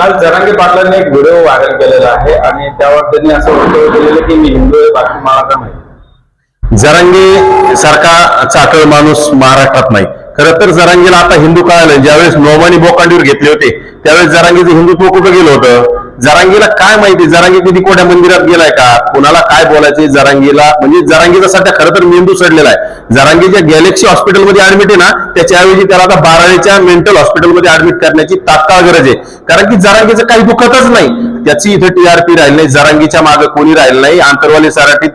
काल जरांगे पाटलांनी एक व्हिडिओ व्हायरल केलेला आहे आणि त्यावर त्यांनी असं वक्तव्य केलेलं की मी हिंदू आहे बाकी मला माहिती जरांगे सारखा चाकळ माणूस महाराष्ट्रात नाही. खरं तर जरांगीला आता हिंदू कळालं. ज्यावेळेस नोमानी बोकांडीवर घेतले होते त्यावेळेस जरांगीचं हिंदुत्व कुठं गेलं होतं? जरांगीला काय माहिती? जरांगी कधी कोट्या मंदिरात गेलाय का? कुणाला काय बोलायचे जरांगीला? म्हणजे जरांगीचा सध्या खरं तर मेंदू सडलेला आहे. जरांगीच्या गॅलेक्सी हॉस्पिटलमध्ये ऍडमिट आहे ना त्याच्याऐवजी त्याला आता बारावीच्या मेंटल हॉस्पिटलमध्ये ऍडमिट करण्याची तात्काळ गरज आहे. कारण की जरांगीचं काही दुखतच नाही. त्याची इथं टीआरपी राहिली नाही जरांगीच्या मागे कोणी राहिलं नाही. आंतरवाली सराटीत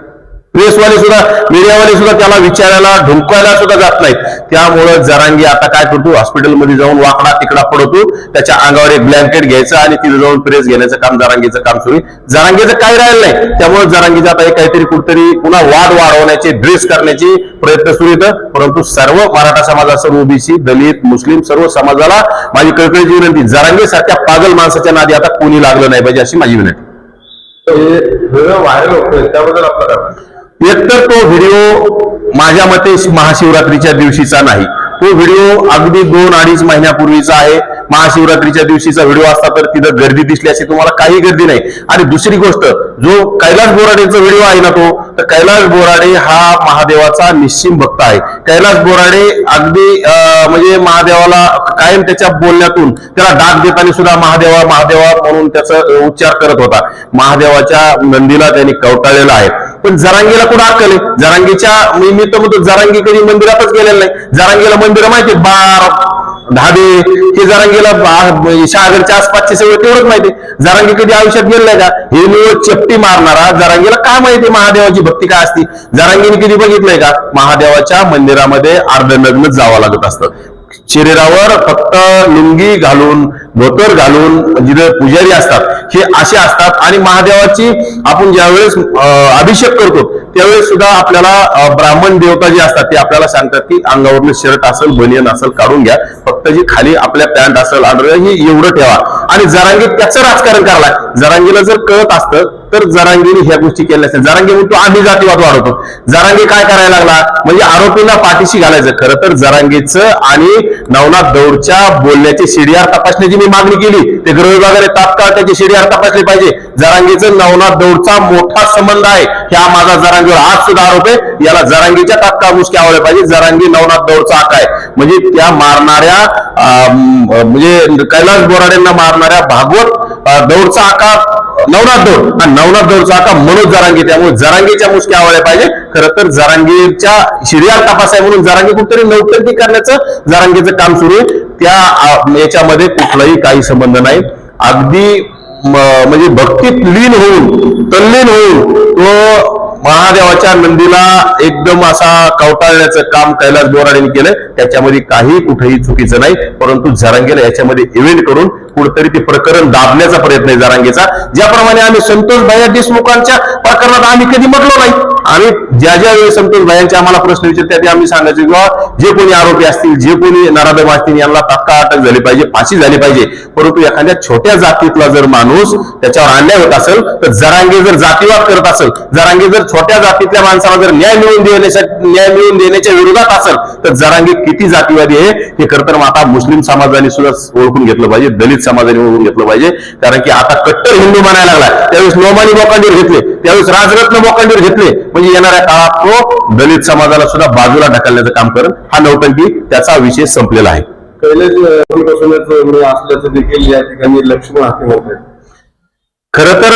प्रेसवाले सुद्धा मीडियावाले सुद्धा त्याला विचारायला ढुंकायला सुद्धा जात नाहीत. त्यामुळं जरांगी आता काय करतो हॉस्पिटलमध्ये जाऊन वाकडा तिकडा पडतो. त्याच्या अंगावर एक ब्लँकेट घ्यायचं आणि तिथे जाऊन प्रेस घेण्याचं काम जरांगीचं काम सुरू जरांगीचं काही राहिलं नाही. त्यामुळे जरांगीचं आता काहीतरी कुठतरी पुन्हा वाद वाढवण्याचे ड्रेस करण्याचे प्रयत्न सुरू येतं परंतु सर्व मराठा समाजा सर्व ओबीसी दलित मुस्लिम सर्व समाजाला माझी कळकळीची विनंती जरांगी सारख्या पागल माणसाच्या नादी आता कोणी लागलं नाही पाहिजे अशी माझी विनंती. व्हिडिओ व्हायरल होतोय त्याबद्दल आपल्याला एकतर तो व्हिडिओ माझ्या मते महाशिवरात्रीच्या दिवशीचा नाही. तो व्हिडिओ अगदी दोन अडीच महिन्यापूर्वीचा आहे. महाशिवरात्रीच्या दिवशीचा व्हिडिओ असता तर तिथं गर्दी दिसली अशी तुम्हाला काही गर्दी नाही. आणि दुसरी गोष्ट जो कैलास बोराडेचा व्हिडिओ आहे ना तो तर कैलास बोराडे हा महादेवाचा निश्चिम भक्त आहे. कैलास बोराडे अगदी अं, म्हणजे महादेवाला कायम त्याच्या बोलण्यातून त्याला डाक देताना सुद्धा महादेवा महादेवा म्हणून त्याचा उच्चार करत होता. महादेवाच्या नंदीला त्यांनी कवटाळलेला आहे. पण जरांगीला कुठं अक्कल आहे? जरांगीच्या मी मी तर म्हणतो जरांगी कधी मंदिरातच गेलेलं नाही. जरांगीला मंदिर माहिती बार धाबे हे जरांगीला शहागरच्या आसपासचे सगळं तेवढंच माहिती जरांगी कधी आयुष्यात गेलेलं का? हे निवड चपटी मारणारा जरांगीला काय माहिती महादेवाची भक्ती काय असती? जरांगीने कधी बघितलंय का? महादेवाच्या मंदिरामध्ये अर्धनग्न जावं लागत असतं. शरीरावर फक्त लुंगी घालून धोतर घालून जिथे पुजारी असतात हे असे असतात. आणि महादेवाची आपण ज्यावेळेस अं, अभिषेक करतो त्यावेळेस सुद्धा आपल्याला ब्राह्मण देवता जे असतात ते आपल्याला सांगतात की अंगावरून शर्ट असेल बनियन असेल काढून घ्या. फक्त जी खाली आपल्या पॅन्ट असेल आडर हे एवढं ठेवा. आणि जरांगी त्याचं राजकारण करायला जरांगीला जर कळत असतं तर जरांगीने ह्या गोष्टी केल्या असतात जरांगी म्हणतो आम्ही जातीवाद वाढवतो. जरांगी काय करायला लागला? म्हणजे आरोपींना पाठीशी घालायचं. खरं तर जरांगीचं आणि नवनाथ दौडच्या बोलण्याची सीडीआर तपासण्याची मी मागणी केली. ते गृह विभागाने तात्काळ त्याची सीडीआर तपासली पाहिजे. जरांगीचं नवनाथ दौडचा मोठा संबंध आहे. ह्या माझा जरांगीवर आज सुद्धा आरोप आहे. याला जरांगीच्या तात्काळ मुसक्या आवडल्या पाहिजे. जरांगी नवनाथ दौडचा आका आहे. म्हणजे त्या मारणाऱ्या अं, म्हणजे कैलास बोराडेंना मारणाऱ्या भागवत दौडचा आकार नवनाथ दौड. आणि नवनाथ दौडचा आका मनोज जरांगी. त्यामुळे जरांगीच्या मुसक्या आवडल्या पाहिजे. खरं तर जरांगीच्या शिरियार तपास आहे म्हणून जरांगी कुठतरी नौटंकी करण्याचं जरांगीचं काम सुरू आहे. त्या याच्यामध्ये कुठलाही काही संबंध नाही. अगदी म्हणजे भक्तीत लीन होऊन तल्लीन होऊन तो महादेवाच्या नंदीला एकदम असा कवटाळण्याचं काम कैलास बोराडेने केलं. त्याच्यामध्ये काही कुठेही चुकीचं नाही परंतु जरांगेला याच्यामध्ये इव्हेंट करून कुठेतरी ते प्रकरण दाबण्याचा प्रयत्न आहे जरांगेचा. ज्याप्रमाणे आम्ही संतोष भैया देशमुखांच्या प्रकरणात आम्ही कधी म्हटलो नाही. आम्ही ज्या ज्या वेळी संतोष भायांचे आम्हाला प्रश्न विचारतात ते आम्ही सांगायचे किंवा जे कोणी आरोपी असतील जे कोणी नराधम असतील यांना तात्काळ अटक झाली पाहिजे फाशी झाली पाहिजे. परंतु एखाद्या छोट्या जातीतला जर माणूस त्याच्यावर अन्याय होत असेल तर जरांगे जर जातीवाद करत असेल जरांगे जर छोट्या जातीतल्या माणसाला जर न्याय मिळवून देण्यासाठी न्याय मिळवून देण्याच्या विरोधात असेल तर जरांगे किती जातीवादी आहे हे खरंतर आता मुस्लिम समाजाने सुद्धा ओळखून घेतलं पाहिजे दलित समाजाने ओळखून घेतलं पाहिजे. कारण की आता कट्टर हिंदू म्हणायला लागला त्यावेळेस नोमानी लोकांनी घेतले. त्यावेळेस राजरत्न बोकांडीवर घेतले. म्हणजे येणाऱ्या काळात तो दलित समाजाला सुद्धा बाजूला ढकलण्याचं काम करत हा नौटंकी त्याचा विषय संपलेला आहे. कैलासपासूनच मी असल्याचं देखील या ठिकाणी लक्ष्मण हाती म्हणतात. खर तर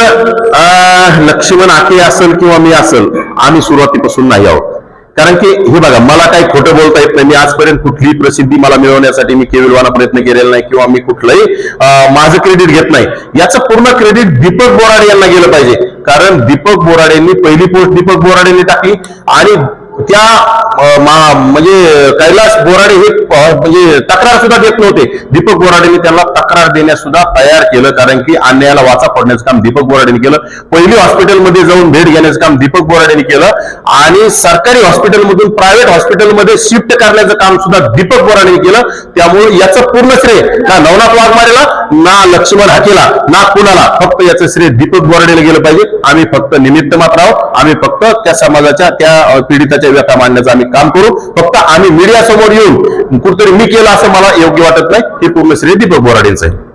लक्ष्मण आके असेल किंवा मी असेल आम्ही सुरुवातीपासून नाही आहोत. कारण की हे बघा मला काही खोटं बोलता येत नाही. मी आजपर्यंत कुठलीही प्रसिद्धी मला मिळवण्यासाठी मी केविलवाना प्रयत्न केलेला नाही किंवा मी कुठलंही माझं क्रेडिट घेत नाही. याचं पूर्ण क्रेडिट दीपक बोराडे यांना गेलं पाहिजे. कारण दीपक बोराडेंनी पहिली पोस्ट दीपक बोराडेंनी टाकली आणि त्या म्हणजे कैलास बोराडे हे म्हणजे तक्रार सुद्धा देत नव्हते. दीपक बोराडेने त्यांना तक्रार देण्यास सुद्धा तयार केलं कारण की अन्यायाला वाचा पडण्याचं काम दीपक बोराडेने केलं. पहिली हॉस्पिटलमध्ये जाऊन भेट घेण्याचं काम दीपक बोराडेने केलं. आणि सरकारी हॉस्पिटलमधून प्रायव्हेट हॉस्पिटलमध्ये शिफ्ट करण्याचं काम सुद्धा दीपक बोराडेने केलं. त्यामुळे याचं पूर्ण श्रेय ना नवनाथ वाघमारेला ना लक्ष्मण हाकेला ना कुणाला फक्त याचं श्रेय दीपक बोराडेला गेलं पाहिजे. आम्ही फक्त निमित्त मात्र आहोत. आम्ही फक्त त्या समाजाच्या त्या पीडिताच्या पीडिताच्या व्यथा मांडण्याचं आम्ही काम करू. फक्त आम्ही मीडिया समोर येऊन कुठतरी मी केलं असं मला योग्य वाटत नाही. हे पूर्ण श्रेय दीपक बोराडेंचं आहे.